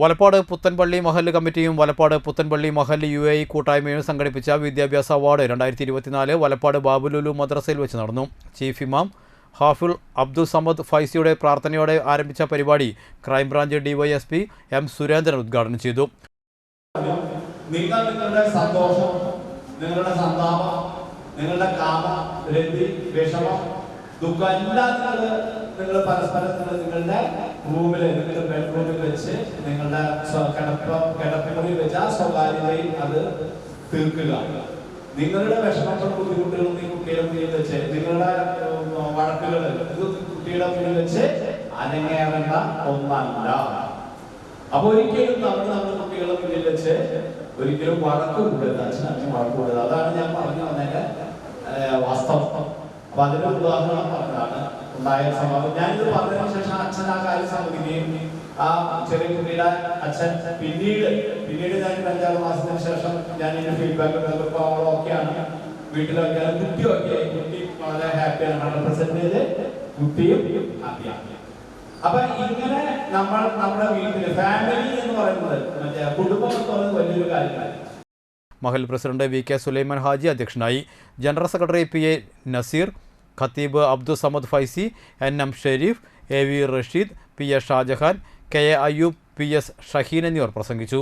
വലപ്പാട് പുത്തൻപള്ളി മഹല്ല് കമ്മിറ്റിയും വലപ്പാട് പുത്തൻപള്ളി മഹല്ല് യു എ കൂട്ടായ്മയും സംഘടിപ്പിച്ച വിദ്യാഭ്യാസ അവാർഡ് രണ്ടായിരത്തി ഇരുപത്തിനാല് വലപ്പാട് ബാബുലുലു മദ്രസയിൽ വെച്ച് നടന്നു. ചീഫ് ഇമാം ഹാഫുൽ അബ്ദുൾ സമദ് ഫൈസിയുടെ പ്രാർത്ഥനയോടെ ആരംഭിച്ച പരിപാടി ക്രൈംബ്രാഞ്ച് ഡിവൈഎസ്പി എം സുരേന്ദ്രൻ ഉദ്ഘാടനം ചെയ്തു. നിങ്ങൾ നിങ്ങളുടെ സന്തോഷം നിങ്ങളുടെ സന്താപം നിങ്ങളുടെ കാമ രതി വിഷമം ദുഃഖം എല്ലാം നിങ്ങൾ പരസ്പരം നിങ്ങളുടെ റൂമിൽ നിങ്ങളുടെ ബെഡ്റൂമിൽ വെച്ച് നിങ്ങളുടെ കിടപ്പ കിടപ്പുമുറിയിൽ വെച്ച് ആ സ്വകാര്യതയിൽ അത് തീർക്കുക. നിങ്ങളുടെ വിഷമങ്ങളും ബുദ്ധിമുട്ടുകളും ഈ കുട്ടിയുടെ മുന്നിൽ വെച്ച് നിങ്ങളുടെ വഴക്കുകൾ കുട്ടിയുടെ മുന്നിൽ വെച്ച് അനങ്ങേറേണ്ട ഒന്നല്ല. അപ്പൊ ഒരിക്കലും നമ്മൾ നമ്മുടെ കുട്ടികളെ മുന്നിൽ വെച്ച് ഒരിക്കലും വഴക്ക് കൂടരുത്. അച്ഛൻ അച്ഛൻ വഴക്ക് അതാണ് ഞാൻ പറഞ്ഞു വന്നതിന്റെ അപ്പൊ അതിന്റെ ഉദാഹരണം പറഞ്ഞതാണ്. ഉണ്ടായ സംഭവം. ഞാനിത് പറഞ്ഞതിന് ശേഷം അച്ഛൻ ആ കാര്യം സമ്മതിക്കുകയും ആ ചെറിയ കുട്ടിയുടെ അച്ഛൻ പിന്നീട് പിന്നീട് ഞാൻ അഞ്ചാറ് മാസത്തിന് ശേഷം ഞാൻ ഇതിന്റെ ഫീഡ്ബാക്ക് നൽകുമ്പോൾ അവൾ ഓക്കെയാണ് വീട്ടിലൊക്കെ കുട്ടി ഓക്കെ കുട്ടി വളരെ ഹാപ്പിയാണ് ഹൺഡ്രഡ് പെർസെന്റേജ് കുട്ടിയും ഹാപ്പിയാണ് അപ്പൊ ഇങ്ങനെ നമ്മൾ നമ്മുടെ വീട്ടിൽ ഫാമിലി എന്ന് പറയുന്നത് മറ്റേ കുടുംബം എന്ന് പറയുന്നത് വലിയൊരു കാര്യമാണ് Mahal president V K Sulaiman Haji അധ്യക്ഷനായി. General secretary P A Nazeer Khatib Abdussamad Faizy N M Shareef A V Rasheed P S Shajahan K A Ayyub P S Shaheen എന്നിവർ പ്രസംഗിച്ചു.